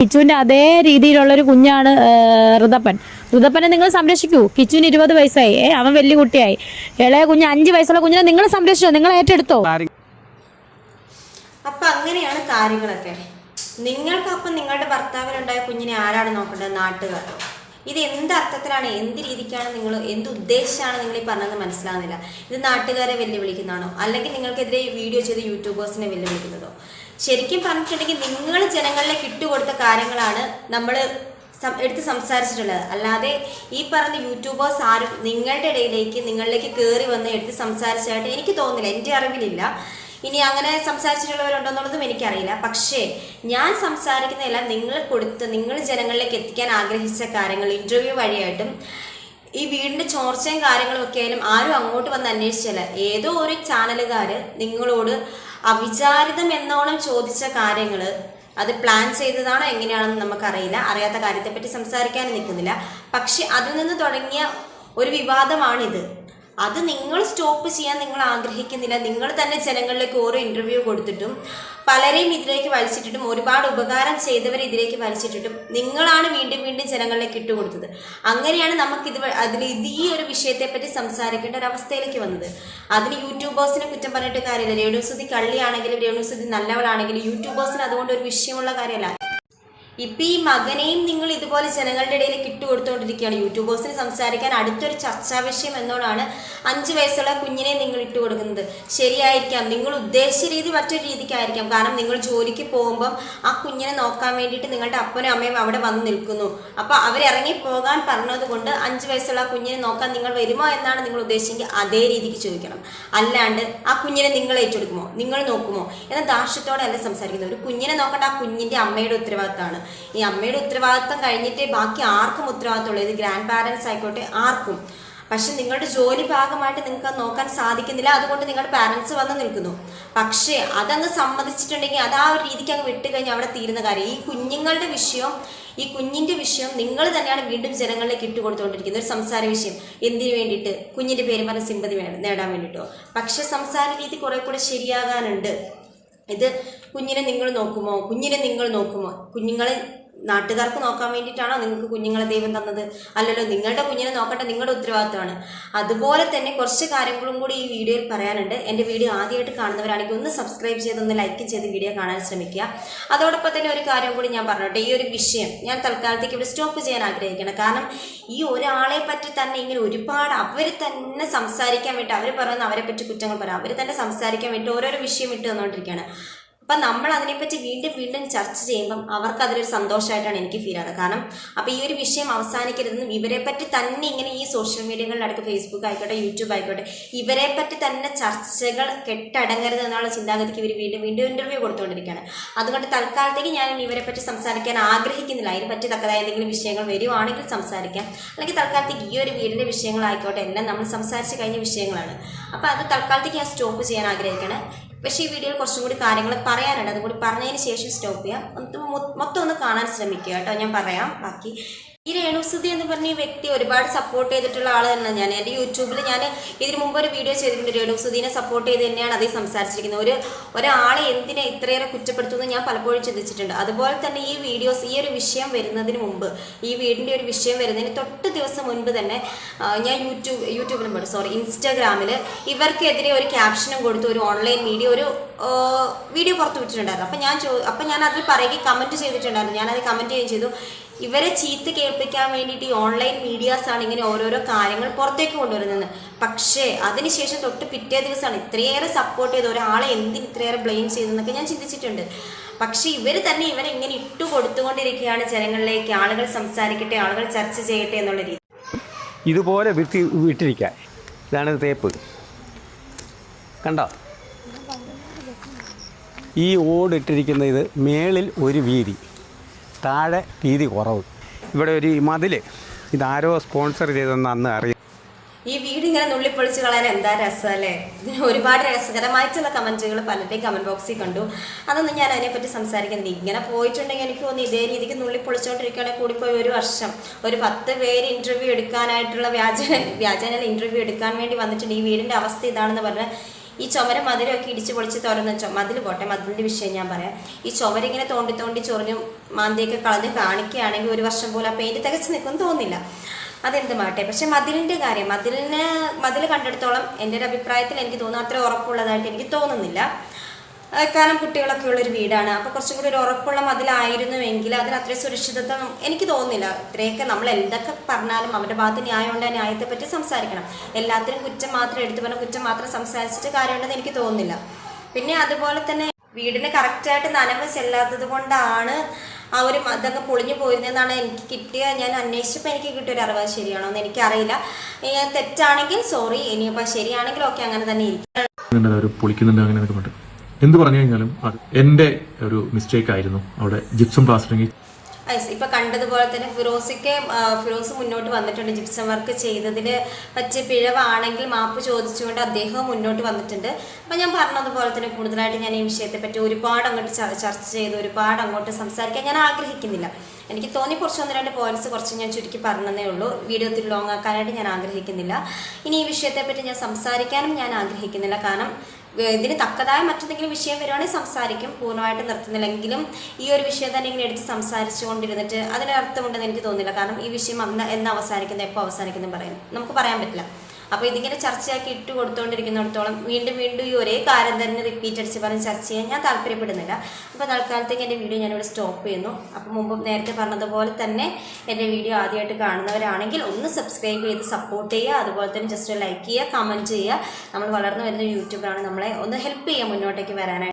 കിച്ചുവിന്റെ അതേ രീതിയിലുള്ള ഒരു കുഞ്ഞാണ് ഋതപ്പൻ. ഋതപ്പനെ നിങ്ങൾ സംരക്ഷിക്കൂ. കിച്ചുവിന് ഇരുപത് വയസ്സായി. ഏ, അവൻ വലിയ കുട്ടിയായി. ഇളയ കുഞ്ഞ് അഞ്ച് വയസ്സുള്ള കുഞ്ഞിനെ നിങ്ങൾ സംരക്ഷിച്ചോ? നിങ്ങൾ ഏറ്റെടുത്തോ? അപ്പൊ അങ്ങനെയാണ് കാര്യങ്ങളൊക്കെ. നിങ്ങൾക്ക് അപ്പം നിങ്ങളുടെ ഭർത്താവിനുണ്ടായ കുഞ്ഞിനെ ആരാണ് നോക്കേണ്ടത്? നാട്ടുകാർ. ഇത് എന്ത് അർത്ഥത്തിലാണ് എന്ത് രീതിക്കാണ് നിങ്ങൾ എന്ത് ഉദ്ദേശമാണ് നിങ്ങൾ ഈ പറഞ്ഞതെന്ന് മനസ്സിലാകുന്നില്ല ഇത് നാട്ടുകാരെ വെല്ലുവിളിക്കുന്നതാണോ? അല്ലെങ്കിൽ നിങ്ങൾക്കെതിരെ വീഡിയോ ചെയ്ത് യൂട്യൂബേഴ്സിനെ വെല്ലുവിളിക്കുന്നതോ? ശരിക്കും പറഞ്ഞിട്ടുണ്ടെങ്കിൽ നിങ്ങൾ ജനങ്ങളിലേക്ക് ഇട്ടുകൊടുത്ത കാര്യങ്ങളാണ് നമ്മൾ എടുത്ത് സംസാരിച്ചിട്ടുള്ളത്. അല്ലാതെ ഈ പറഞ്ഞ യൂട്യൂബേഴ്സ് ആരും നിങ്ങളുടെ ഇടയിലേക്ക് നിങ്ങളിലേക്ക് കയറി വന്ന് എടുത്ത് സംസാരിച്ചതായിട്ട് എനിക്ക് തോന്നുന്നില്ല. എന്റെ അറിവിലില്ല. ഇനി അങ്ങനെ സംസാരിച്ചിട്ടുള്ളവരുണ്ടോന്നുള്ളതും എനിക്കറിയില്ല. പക്ഷേ ഞാൻ സംസാരിക്കുന്നതെല്ലാം നിങ്ങൾ കൊടുത്ത് നിങ്ങൾ ജനങ്ങളിലേക്ക് എത്തിക്കാൻ ആഗ്രഹിച്ച കാര്യങ്ങൾ ഇന്റർവ്യൂ വഴിയായിട്ടും ഈ വീടിന്റെ ചോർച്ചയും കാര്യങ്ങളും ഒക്കെ ആയാലും ആരും അങ്ങോട്ട് വന്ന് അന്വേഷിച്ചല്ല. ഏതോ ഒരു ചാനലുകാർ നിങ്ങളോട് അവിചാരിതം എന്നോണം ചോദിച്ച കാര്യങ്ങൾ അത് പ്ലാൻ ചെയ്തതാണോ എങ്ങനെയാണെന്ന് നമുക്കറിയില്ല. അറിയാത്ത കാര്യത്തെപ്പറ്റി സംസാരിക്കാനും നിൽക്കുന്നില്ല. പക്ഷെ അതിൽ നിന്ന് തുടങ്ങിയ ഒരു വിവാദമാണിത്. അത് നിങ്ങൾ സ്റ്റോപ്പ് ചെയ്യാൻ നിങ്ങൾ ആഗ്രഹിക്കുന്നില്ല. നിങ്ങൾ തന്നെ ജനങ്ങളിലേക്ക് ഓരോ ഇന്റർവ്യൂ കൊടുത്തിട്ടും പലരെയും ഇതിലേക്ക് വലിച്ചിട്ടിട്ടും ഒരുപാട് ഉപകാരം ചെയ്തവരെ ഇതിലേക്ക് വലിച്ചിട്ടിട്ടും നിങ്ങളാണ് വീണ്ടും വീണ്ടും ജനങ്ങളിലേക്ക് ഇട്ടുകൊടുത്തത് അങ്ങനെയാണ് നമുക്ക് ഇത് അതിൽ ഇത് ഈ ഒരു വിഷയത്തെപ്പറ്റി സംസാരിക്കേണ്ട ഒരു അവസ്ഥയിലേക്ക് വന്നത്. അതിന് യൂട്യൂബേഴ്സിനെ കുറ്റം പറഞ്ഞിട്ട് കാര്യമില്ല. രേണുസുതി കള്ളിയാണെങ്കിലും രേണുസുതി നല്ലവളാണെങ്കിലും യൂട്യൂബേഴ്സിന് അതുകൊണ്ട് ഒരു വിഷയമുള്ള കാര്യമല്ല. ഇപ്പൊ ഈ മകനെയും നിങ്ങൾ ഇതുപോലെ ജനങ്ങളുടെ ഇടയിൽ കിട്ടുകൊടുത്തുകൊണ്ടിരിക്കുകയാണ്. യൂട്യൂബേഴ്സിന് സംസാരിക്കാൻ അടുത്തൊരു ചർച്ചാ വിഷയം എന്നോടാണ് അഞ്ച് വയസ്സുള്ള കുഞ്ഞിനെ നിങ്ങൾ ഇട്ടുകൊടുക്കുന്നത് ശരിയായിരിക്കാം. നിങ്ങൾ ഉദ്ദേശിച്ച രീതി മറ്റൊരു രീതിക്കായിരിക്കാം. കാരണം നിങ്ങൾ ജോലിക്ക് പോകുമ്പം ആ കുഞ്ഞിനെ നോക്കാൻ വേണ്ടിയിട്ട് നിങ്ങളുടെ അപ്പനും അമ്മയും അവിടെ വന്ന് നിൽക്കുന്നു. അപ്പൊ അവരിറങ്ങി പോകാൻ പറഞ്ഞത് കൊണ്ട് അഞ്ച് വയസ്സുള്ള കുഞ്ഞിനെ നോക്കാൻ നിങ്ങൾ വരുമോ എന്നാണ് നിങ്ങൾ ഉദ്ദേശിച്ചെങ്കിൽ അതേ രീതിക്ക് ചോദിക്കണം. അല്ലാണ്ട് ആ കുഞ്ഞിനെ നിങ്ങൾ ഏറ്റെടുക്കുമോ? നിങ്ങൾ നോക്കുമോ? എന്ന ദാർഷ്യത്തോടെ അല്ല സംസാരിക്കുന്നത്. ഒരു കുഞ്ഞിനെ നോക്കേണ്ട ആ കുഞ്ഞിന്റെ അമ്മയുടെ ഉത്തരവാദിത്തമാണ്. ഈ അമ്മയുടെ ഉത്തരവാദിത്തം കഴിഞ്ഞിട്ടേ ബാക്കി ആർക്കും ഉത്തരവാദിത്തമുള്ളൂ. ഇത് ഗ്രാൻഡ് പാരൻസ് ആയിക്കോട്ടെ ആർക്കും. പക്ഷെ നിങ്ങളുടെ ജോലി ഭാഗമായിട്ട് നിങ്ങൾക്ക് അത് നോക്കാൻ സാധിക്കുന്നില്ല. അതുകൊണ്ട് നിങ്ങളുടെ പാരൻസ് വന്ന് നിൽക്കുന്നു. പക്ഷേ അതങ്ങ് സമ്മതിച്ചിട്ടുണ്ടെങ്കിൽ അത് ആ ഒരു രീതിക്ക് അങ്ങ് വിട്ട് കഴിഞ്ഞാൽ അവിടെ തീരുന്ന കാര്യം. ഈ കുഞ്ഞുങ്ങളുടെ വിഷയം ഈ കുഞ്ഞിന്റെ വിഷയം നിങ്ങൾ തന്നെയാണ് വീണ്ടും ജനങ്ങളിലേക്ക് ഇട്ടുകൊടുത്തുകൊണ്ടിരിക്കുന്നത് ഒരു സംസാര വിഷയം. എന്തിനു വേണ്ടിയിട്ട്? കുഞ്ഞിന്റെ പേര് പറഞ്ഞ് സിമ്പതി നേടാൻ വേണ്ടിയിട്ടോ? പക്ഷേ സംസാര രീതി കുറെ കൂടെ ശരിയാകാനുണ്ട്. ഇത് കുഞ്ഞിനെ നിങ്ങൾ നോക്കുമോ? കുഞ്ഞിനെ നിങ്ങൾ നോക്കുമോ? കുഞ്ഞുങ്ങളെ നാട്ടുകാർക്ക് നോക്കാൻ വേണ്ടിയിട്ടാണോ നിങ്ങൾക്ക് കുഞ്ഞുങ്ങളെ ദൈവം തന്നത്? അല്ലല്ലോ നിങ്ങളുടെ കുഞ്ഞിനെ നോക്കട്ടെ നിങ്ങളുടെ ഉത്തരവാദിത്തമാണ് അതുപോലെ തന്നെ കുറച്ച് കാര്യങ്ങളും കൂടി ഈ വീഡിയോയിൽ പറയാനുണ്ട്. എന്റെ വീഡിയോ ആദ്യമായിട്ട് കാണുന്നവരാണെങ്കിൽ ഒന്ന് സബ്സ്ക്രൈബ് ചെയ്ത് ഒന്ന് ലൈക്ക് ചെയ്ത് വീഡിയോ കാണാൻ ശ്രമിക്കുക. അതോടൊപ്പം തന്നെ ഒരു കാര്യം കൂടി ഞാൻ പറഞ്ഞോട്ടെ. ഈ ഒരു വിഷയം ഞാൻ തൽക്കാലത്തേക്ക് ഇവിടെ സ്റ്റോപ്പ് ചെയ്യാൻ ആഗ്രഹിക്കണം കാരണം ഈ ഒരാളെ പറ്റി തന്നെ ഇങ്ങനെ ഒരുപാട് അവർ തന്നെ സംസാരിക്കാൻ വേണ്ടി അവർ പറയുന്ന അവരെ പറ്റി കുറ്റങ്ങൾ പറയാം. അവർ തന്നെ സംസാരിക്കാൻ വേണ്ടി ഓരോരോ വിഷയം ഇട്ട് തന്നുകൊണ്ടിരിക്കുകയാണ്. അപ്പം നമ്മൾ അതിനെപ്പറ്റി വീണ്ടും വീണ്ടും ചർച്ച ചെയ്യുമ്പം അവർക്ക് അതിലൊരു സന്തോഷമായിട്ടാണ് എനിക്ക് ഫീൽ ആകുന്നത് കാരണം അപ്പോൾ ഈ ഒരു വിഷയം അവസാനിക്കരുതെന്നും ഇവരെ പറ്റി തന്നെ ഇങ്ങനെ ഈ സോഷ്യൽ മീഡിയകളിലടക്കം ഫേസ്ബുക്ക് ആയിക്കോട്ടെ യൂട്യൂബ് ആയിക്കോട്ടെ ഇവരെ പറ്റി തന്നെ ചർച്ചകൾ കെട്ടടങ്ങരുത് എന്നുള്ള ചിന്താഗതിക്ക് ഇവർ വീണ്ടും വീണ്ടും ഇന്റർവ്യൂ കൊടുത്തുകൊണ്ടിരിക്കുകയാണ്. അതുകൊണ്ട് തൽക്കാലത്തേക്ക് ഞാൻ ഇവരെ പറ്റി സംസാരിക്കാൻ ആഗ്രഹിക്കുന്നില്ല. അതിനെ പറ്റി തക്കതായ എന്തെങ്കിലും വിഷയങ്ങൾ വരുവാണെങ്കിൽ സംസാരിക്കാം. അല്ലെങ്കിൽ തൽക്കാലത്തേക്ക് ഈ ഒരു വീടിന്റെ വിഷയങ്ങളായിക്കോട്ടെ എല്ലാം നമ്മൾ സംസാരിച്ച് കഴിഞ്ഞ വിഷയങ്ങളാണ്. അപ്പോൾ അത് തൽക്കാലത്തേക്ക് ഞാൻ സ്റ്റോപ്പ് ചെയ്യാൻ ആഗ്രഹിക്കണം പക്ഷേ ഈ വീഡിയോയിൽ കുറച്ചും കൂടി കാര്യങ്ങൾ പറയാനുണ്ട്. അതുകൂടി പറഞ്ഞതിന് ശേഷം സ്റ്റോപ്പ് ചെയ്യാം. മൊത്തം ഒന്ന് കാണാൻ ശ്രമിക്കുക കേട്ടോ. ഞാൻ പറയാം. ബാക്കി ഈ രേണുസുതി എന്ന് പറഞ്ഞ വ്യക്തി ഒരുപാട് സപ്പോർട്ട് ചെയ്തിട്ടുള്ള ആൾ തന്നെ ഞാൻ എന്റെ യൂട്യൂബിൽ ഞാൻ ഇതിനു മുമ്പ് ഒരു വീഡിയോ ചെയ്തിട്ടുണ്ട്. രേണുസുദീനെ സപ്പോർട്ട് ചെയ്ത് തന്നെയാണ് അതേ സംസാരിച്ചിരിക്കുന്നത്. ഒരു ഒരാളെ എന്തിനെ ഇത്രയേറെ കുറ്റപ്പെടുത്തുമെന്ന് ഞാൻ പലപ്പോഴും ചിന്തിച്ചിട്ടുണ്ട്. അതുപോലെ തന്നെ ഈ വീഡിയോസ് ഈ ഒരു വിഷയം വരുന്നതിന് മുമ്പ് ഈ വീടിന്റെ ഒരു വിഷയം വരുന്നതിന് തൊട്ട് ദിവസം മുൻപ് തന്നെ ഞാൻ യൂട്യൂബ് യൂട്യൂബിലും പോയി സോറി ഇൻസ്റ്റാഗ്രാമിൽ ഇവർക്കെതിരെ ഒരു ക്യാപ്ഷനും കൊടുത്ത്. ഒരു ഓൺലൈൻ മീഡിയ ഒരു വീഡിയോ പുറത്ത് വിട്ടിട്ടുണ്ടായിരുന്നു. അപ്പം ഞാൻ ചോ അപ്പം ഞാൻ അതിൽ പറയുകയും കമന്റ് ചെയ്തിട്ടുണ്ടായിരുന്നു. ഞാനത് കമന്റ് ചെയ്യുകയും ചെയ്തു. ഇവരെ ചീത്ത കേൾപ്പിക്കാൻ വേണ്ടിയിട്ട് ഈ ഓൺലൈൻ മീഡിയാസാണ് ഇങ്ങനെ ഓരോരോ കാര്യങ്ങൾ പുറത്തേക്ക് കൊണ്ടുവരുന്നത്. പക്ഷേ അതിനുശേഷം തൊട്ട് പിറ്റേ ദിവസമാണ് ഇത്രയേറെ സപ്പോർട്ട് ചെയ്ത് ഒരാളെ എന്തിന് ഇത്രയേറെ ബ്ലെയിം ചെയ്തെന്നൊക്കെ ഞാൻ ചിന്തിച്ചിട്ടുണ്ട്. പക്ഷേ ഇവർ തന്നെ ഇവരെ ഇങ്ങനെ ഇട്ടു കൊടുത്തുകൊണ്ടിരിക്കുകയാണ് ജനങ്ങളിലേക്ക്. ആളുകൾ സംസാരിക്കട്ടെ ആളുകൾ ചർച്ച ചെയ്യട്ടെ എന്നുള്ള രീതി. ഇതുപോലെ വിട്ടി ഇതാണ് തേപ്പ് കണ്ടോ? ഈ ഓടിട്ടിരിക്കുന്ന ഇത് മേളിൽ ഒരു വീതി. താഴെ വീതി കുറവ്. ഇവിടെ ഒരു മതിൽ ഇതാരോ സ്പോൺസർ ചെയ്തെന്ന് അന്ന് അറിയാം. ഈ വീട് ഇങ്ങനെ നുള്ളിപ്പൊളിച്ച് കളയാൻ എന്താ രസമല്ലേ ഇതിന് ഒരുപാട് രസകരമായിട്ടുള്ള കമന്റുകൾ പലരുടെയും കമന്റ് ബോക്സിൽ കണ്ടു. അതൊന്നും ഞാൻ അതിനെപ്പറ്റി സംസാരിക്കുന്നില്ല ഇങ്ങനെ പോയിട്ടുണ്ടെങ്കിൽ എനിക്ക് തോന്നുന്നു ഇതേ രീതിക്ക് നുള്ളിപ്പൊളിച്ചുകൊണ്ടിരിക്കുകയാണെങ്കിൽ കൂടിപ്പോയി ഒരു വർഷം. ഒരു പത്ത് പേര് ഇന്റർവ്യൂ എടുക്കാനായിട്ടുള്ള വ്യാജന വ്യാജനൽ ഇന്റർവ്യൂ എടുക്കാൻ വേണ്ടി വന്നിട്ടുണ്ട്. ഈ വീടിന്റെ അവസ്ഥ ഇതാണെന്ന് പറഞ്ഞാൽ ഈ ചുമര മതിലൊക്കെ ഇടിച്ച് പൊളിച്ച് തുറന്ന് മതിൽ പോട്ടെ മതിലിന്റെ വിഷയം ഞാൻ പറയാം. ഈ ചുമര ഇങ്ങനെ തോണ്ടി തോണ്ടി ചൊറിഞ്ഞു മാന്തിയൊക്കെ കളഞ്ഞ് കാണിക്കുകയാണെങ്കിൽ ഒരു വർഷം പോലും ആ പെയിന്റ് തികച്ച് നിൽക്കുമെന്ന് തോന്നില്ല അതെന്ത് മാട്ടെ പക്ഷെ മതിലിന്റെ കാര്യം മതിലിന് മതിൽ കണ്ടെടുത്തോളം എന്റെ ഒരു അഭിപ്രായത്തിൽ എനിക്ക് തോന്നുന്നു അത്ര ഉറപ്പുള്ളതായിട്ട് എനിക്ക് തോന്നുന്നില്ല. കാരണം കുട്ടികളൊക്കെ ഉള്ളൊരു വീടാണ്. അപ്പോൾ കുറച്ചും കൂടി ഒരു ഉറപ്പുള്ള മതിലായിരുന്നുവെങ്കിൽ അതിന് അത്രയും സുരക്ഷിതത്വം എനിക്ക് തോന്നുന്നില്ല. ഇത്രയൊക്കെ നമ്മൾ എന്തൊക്കെ പറഞ്ഞാലും അവരുടെ ഭാഗത്ത് ന്യായമുണ്ട് ന്യായത്തെ പറ്റി സംസാരിക്കണം. എല്ലാത്തിനും കുറ്റം മാത്രം എടുത്തു പറഞ്ഞ കുറ്റം മാത്രം സംസാരിച്ചിട്ട് കാര്യമുണ്ടെന്ന് എനിക്ക് തോന്നുന്നില്ല. പിന്നെ അതുപോലെ തന്നെ വീടിന് കറക്റ്റായിട്ട് നനവ് ചെല്ലാത്തത് കൊണ്ടാണ് ആ ഒരു അതങ്ങ് പൊളിഞ്ഞു പോയിരുന്നതെന്നാണ് എനിക്ക് കിട്ടിയ ഞാൻ അന്വേഷിച്ചപ്പോൾ എനിക്ക് കിട്ടിയ ഒരു അറിവ് ശരിയാണോ എന്ന് എനിക്കറിയില്ല. തെറ്റാണെങ്കിൽ സോറി ഇനിയിപ്പോൾ ശരിയാണെങ്കിൽ ഓക്കെ അങ്ങനെ തന്നെ ഇരിക്കും. പൊളിക്കുന്നുണ്ട് അങ്ങനെ എന്ത് പറഞ്ഞു കഴിഞ്ഞാലും അത് എന്റെ ഒരു മിസ്റ്റേക്ക് ആയിരുന്നു. അവിടെ ജിപ്സം പ്ലാസ്റ്ററിങ് ഐസ് ഇപ്പൊ കണ്ടതുപോലെ തന്നെ ഫിറോസിക്ക് ഫിറോസ് മുന്നോട്ട് വന്നിട്ടുണ്ട് ജിപ്സം വർക്ക് ചെയ്തതിൽ പറ്റിയ പിഴവാണെങ്കിൽ മാപ്പ് ചോദിച്ചുകൊണ്ട് അദ്ദേഹവും മുന്നോട്ട് വന്നിട്ടുണ്ട്. അപ്പം ഞാൻ പറഞ്ഞതുപോലെ തന്നെ കൂടുതലായിട്ട് ഞാൻ ഈ വിഷയത്തെ പറ്റി ഒരുപാട് അങ്ങോട്ട് ചർച്ച ചെയ്ത് ഒരുപാട് അങ്ങോട്ട് സംസാരിക്കാൻ ഞാൻ ആഗ്രഹിക്കുന്നില്ല. എനിക്ക് തോന്നി കുറച്ച് ഒന്ന് രണ്ട് പോയിന്റ്സ് കുറച്ച് ഞാൻ ചുരുക്കി പറഞ്ഞതേ ഉള്ളൂ. വീഡിയോ ഒത്തിരി ലോങ് ആക്കാനായിട്ട് ഞാൻ ആഗ്രഹിക്കുന്നില്ല. ഇനി ഈ വിഷയത്തെ പറ്റി ഞാൻ സംസാരിക്കാനും ഞാൻ ആഗ്രഹിക്കുന്നില്ല. കാരണം ഇതിന് തക്കതായ മറ്റെന്തെങ്കിലും വിഷയം വരുവാണെങ്കിൽ സംസാരിക്കും. പൂർണമായിട്ട് നിർത്തുന്നില്ലെങ്കിലും ഈ ഒരു വിഷയം തന്നെ ഇങ്ങനെ എടുത്ത് സംസാരിച്ചു കൊണ്ടിരുന്നിട്ട് അതിന് അർത്ഥമുണ്ടെന്ന് എനിക്ക് തോന്നുന്നില്ല. കാരണം ഈ വിഷയം അന്ന് എന്ന് അവസാനിക്കുന്നത് എപ്പോൾ അവസാനിക്കുന്നു പറയും നമുക്ക് പറയാൻ പറ്റില്ല. അപ്പോൾ ഇതിങ്ങനെ ചർച്ചയാക്കി ഇട്ട് കൊടുത്തുകൊണ്ടിരിക്കുന്നിടത്തോളം വീണ്ടും വീണ്ടും ഈ ഒരേ കാര്യം തന്നെ റിപ്പീറ്റ് അടിച്ച് പറഞ്ഞ് ചർച്ച ചെയ്യാൻ ഞാൻ താല്പര്യപ്പെടുന്നില്ല. അപ്പോൾ തൽക്കാലത്തേക്ക് എന്റെ വീഡിയോ ഞാനിവിടെ സ്റ്റോപ്പ് ചെയ്യുന്നു. അപ്പോൾ മുമ്പ് നേരത്തെ പറഞ്ഞതുപോലെ തന്നെ എന്റെ വീഡിയോ ആദ്യമായിട്ട് കാണുന്നവരാണെങ്കിൽ ഒന്ന് സബ്സ്ക്രൈബ് ചെയ്ത് സപ്പോർട്ട് ചെയ്യുക. അതുപോലെ തന്നെ ജസ്റ്റ് ലൈക്ക് ചെയ്യുക കമന്റ് ചെയ്യുക. നമ്മൾ വളർന്നു വരുന്ന യൂട്യൂബറാണ് നമ്മളെ ഒന്ന് ഹെൽപ്പ് ചെയ്യുക മുന്നോട്ടേക്ക് വരാനായിട്ട്.